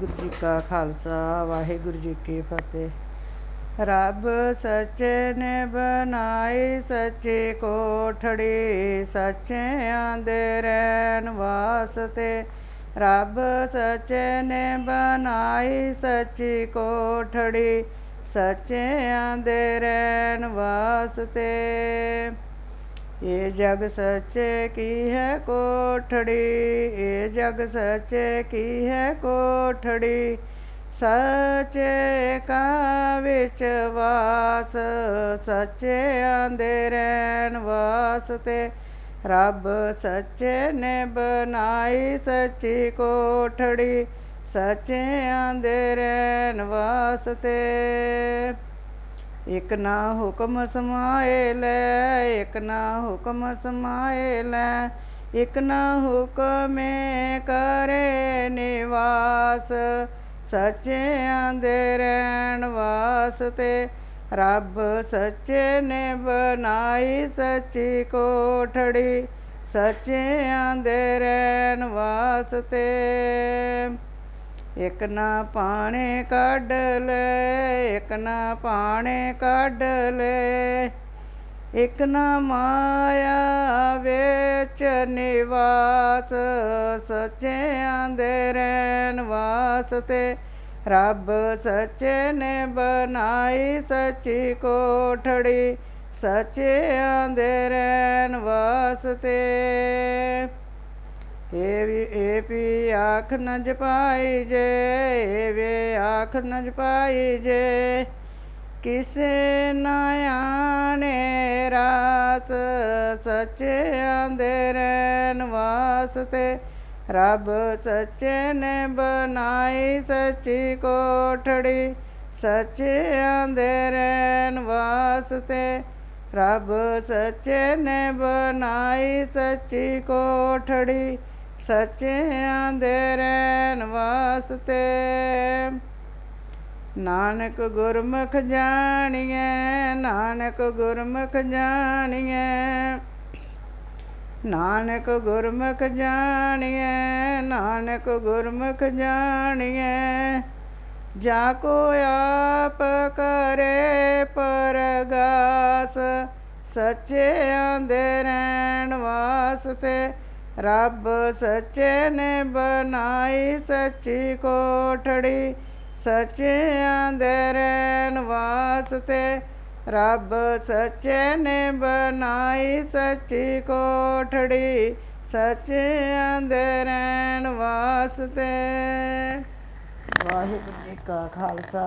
ਵਾਹਿਗੁਰੂ ਜੀ ਕਾ ਖਾਲਸਾ, ਵਾਹਿਗੁਰੂ ਜੀ ਕੀ ਫਤਿਹ। ਰੱਬ ਸੱਚੇ ਨੇ ਬਣਾਈ ਸੱਚੀ ਕੋਠੜੀ, ਸੱਚਿਆਂ ਦੇ ਰਹਿਣ ਵਾਸਤੇ। ਰੱਬ ਸੱਚੇ ਨੇ ਬਣਾਈ ਸੱਚੀ ਕੋਠੜੀ, ਸੱਚਿਆਂ ਦੇ ਰਹਿਣ ਵਾਸਤੇ। ਇਹ ਜਗ ਸੱਚੇ ਕੀ ਹੈ ਕੋਠੜੀ? ਇਹ ਜਗ ਸੱਚੇ ਕੀ ਹੈ ਕੋਠੜੀ? ਸੱਚੇ ਕਾ ਵਿੱਚ ਵਾਸ, ਸੱਚੇ ਆਂਦੇ ਰਹਿਣ ਵਾਸਤੇ ਰੱਬ ਸੱਚੇ ਨੇ ਬਣਾਈ ਸੱਚੀ ਕੋਠੜੀ ਸੱਚਿਆਂ ਦੇ ਰਹਿਣ ਵਾਸਤੇ ਇਕ ਨਾ ਹੁਕਮ ਸਮਾਏ ਲੈ, ਇਕ ਨਾ ਹੁਕਮ ਸਮਾਏ ਲੈ, ਇਕ ਨਾ ਹੁਕਮੇ ਕਰੇ ਨਿਵਾਸ ਸੱਚਿਆਂ ਦੇ ਰਹਿਣ ਵਾਸਤੇ, ਰੱਬ ਸੱਚੇ ਨੇ ਬਣਾਈ ਸੱਚੀ ਕੋਠੜੀ ਸੱਚਿਆਂ ਦੇ ਰਹਿਣ ਵਾਸਤੇ। ਇਕ ਨਾ ਪਾਣੇ ਕੱਢ ਲੈ, ਇਕ ਨਾ ਪਾਣੇ ਕੱਢ ਲੈ। ਇਕ ਨਾ ਮਾਇਆ ਵਿੱਚ ਨਿਵਾਸ, ਸੱਚਿਆਂ ਦੇ ਰਹਿਣ ਵਾਸਤੇ ਰੱਬ ਸੱਚੇ ਨੇ ਬਣਾਈ ਸੱਚੀ ਕੋਠੜੀ, ਸੱਚਿਆਂ ਦੇ ਰਹਿਣ ਵਾਸਤੇ। ਏ ਵੀ ਏ ਵੀ ਆਖ ਨ ਜਪਾਈ ਜੇ ਏ ਵੇ ਆਖ ਨ ਜਪਾਈ ਜੇ। ਕਿਸੇ ਨਾ ਆਣੇ ਰਾਸ ਸੱਚਿਆਂ ਦੇ ਰਹਿਣ ਵਾਸਤੇ, ਰੱਬ ਸੱਚੇ ਨੇ ਬਣਾਈ ਸੱਚੀ ਕੋਠੜੀ ਸੱਚਿਆਂ ਦੇ ਰਹਿਣ ਵਾਸਤੇ, ਰੱਬ ਸੱਚੇ ਨੇ ਬਣਾਈ ਸੱਚੀ ਕੋਠੜੀ। ਸੱਚਿਆਂ ਦੇ ਰਹਿਣ ਵਾਸਤੇ ਨਾਨਕ ਗੁਰਮੁਖ ਜਾਣੀਐ, ਨਾਨਕ ਗੁਰਮੁਖ ਜਾਣੀਐ। ਨਾਨਕ ਗੁਰਮੁਖ ਜਾਣੀਐ, ਨਾਨਕ ਗੁਰਮੁਖ ਜਾਣੀਐ। ਜਾ ਕੋ ਆਪ ਕਰੇ ਪਰਗਾਸ ਸੱਚੇ ਦੇ ਰਹਿਣ ਵਾਸਤੇ ਰੱਬ ਸੱਚੇ ਨੇ ਬਣਾਈ ਸੱਚੀ ਕੋਠੜੀ, ਸੱਚਿਆਂ ਦੇ ਰਹਿਣ ਵਾਸਤੇ। ਰੱਬ ਸੱਚੇ ਨੇ ਬਣਾਈ ਸੱਚੀ ਕੋਠੜੀ, ਸੱਚਿਆਂ ਦੇ ਰਹਿਣ ਵਾਸਤੇ। ਵਾਹਿਗੁਰੂ ਜੀ ਕਾ ਖਾਲਸਾ।